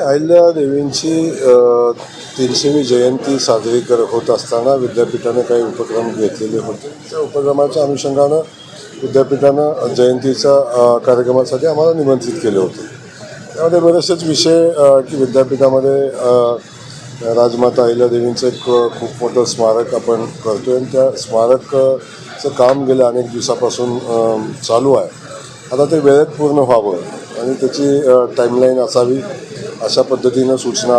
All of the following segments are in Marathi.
अहिल्या देवींची तीनशेवी जयंती साजरी कर होत असताना विद्यापीठाने काही उपक्रम घेतलेले होते. त्या उपक्रमाच्या अनुषंगानं विद्यापीठानं जयंतीचा कार्यक्रमासाठी आम्हाला निमंत्रित केले होते. त्यामध्ये बरेचसेच विषय की विद्यापीठामध्ये राजमाता राजमाता अहिल्यादेवींचं एक खूप मोठं स्मारक आपण करतोय आणि त्या स्मारकचं काम गेल्या अनेक दिवसापासून चालू आहे. आता ते वेळेत पूर्ण व्हावं आणि त्याची टाईमलाईन असावी. अशा पद्धतीनं सूचना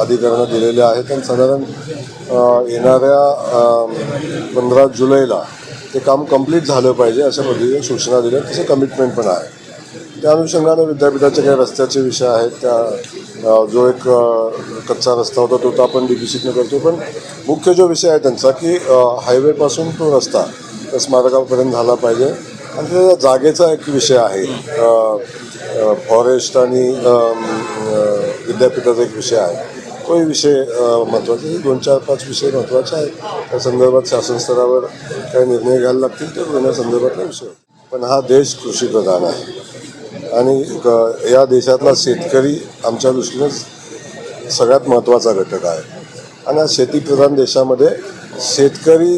अधिकाऱ्यांना दिलेल्या आहेत आणि साधारण येणाऱ्या पंधरा जुलैला ते काम कंप्लीट झालं पाहिजे अशा पद्धतीने सूचना दिल्या. तसं कमिटमेंट पण आहे. त्या अनुषंगानं विद्यापीठाचे काही रस्त्याचे विषय आहेत. त्या जो एक कच्चा रस्ता होता तो तर आपण डी करतो. पण मुख्य जो विषय आहे त्यांचा की हायवेपासून तो रस्ता त्या स्मारकापर्यंत झाला पाहिजे. आणि त्या जागेचा एक विषय आहे. फॉरेस्ट आणि विद्यापीठाचा एक विषय आहे. तोही विषय महत्त्वाचा हे दोन चार पाच विषय महत्त्वाचे आहेत. त्या संदर्भात शासन स्तरावर काही निर्णय घ्यायला लागतील ते घेण्यासंदर्भातला विषय पण हा देश कृषीप्रधान आहे. आणि या देशातला शेतकरी आमच्या दृष्टीनं सगळ्यात महत्त्वाचा घटक आहे. आणि या शेतीप्रधान देशामध्ये शेतकरी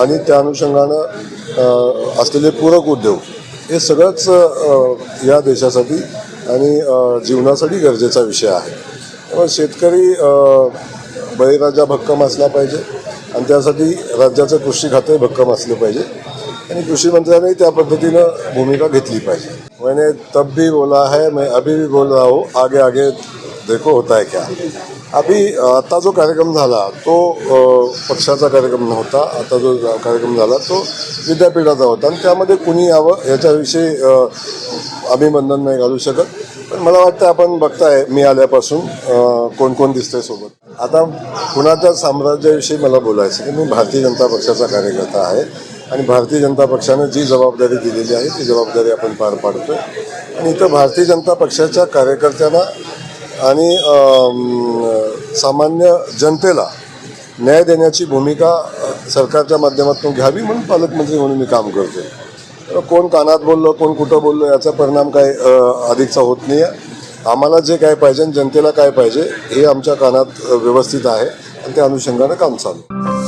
आणि त्या अनुषंगानं असलेले पूरक उद्योग हे सगळंच या देशासाठी आणि जीवनासाठी गरजेचा विषय आहे. त्यामुळे शेतकरी बळीराजा भक्कम असला पाहिजे आणि त्यासाठी राज्याचं कृषी खातं भक्कम असलं पाहिजे आणि कृषी मंत्र्यांनी त्या पद्धतीनं भूमिका घेतली पाहिजे. मैंने तब भी बोला है मैं अभी भी बोल रहा हूँ आगे आगे देखो होता है क्या? अभी आता जो कार्यक्रम झाला तो पक्षाचा कार्यक्रम नव्हता. आता जो कार्यक्रम झाला तो विद्यापीठाचा होता. आणि त्यामध्ये कुणी यावं याच्याविषयी अभिनंदन नाही घालू शकत. पण मला वाटतं आपण बघताय मी आल्यापासून कोण कोण दिसतंय सोबत. आता कुणाच्या साम्राज्याविषयी मला बोलायचं की मी भारतीय जनता पक्षाचा कार्यकर्ता आहे. आणि भारतीय जनता पक्षानं जी जबाबदारी दिलेली आहे ती जबाबदारी आपण पार पाडतोय. आणि इथं भारतीय जनता पक्षाच्या कार्यकर्त्यांना आणि सामान्य जनतेला न्याय देण्याची भूमिका सरकारच्या माध्यमातून घ्यावी म्हणून पालकमंत्री म्हणून मी काम करतो कोण कानात बोललं कोण कुठं बोललं याचा परिणाम काय अधिकचा होत नाही आहे आम्हाला जे काय पाहिजे आणि जनतेला काय पाहिजे हे आमच्या कानात व्यवस्थित आहे आणि त्या अनुषंगानं काम चालू.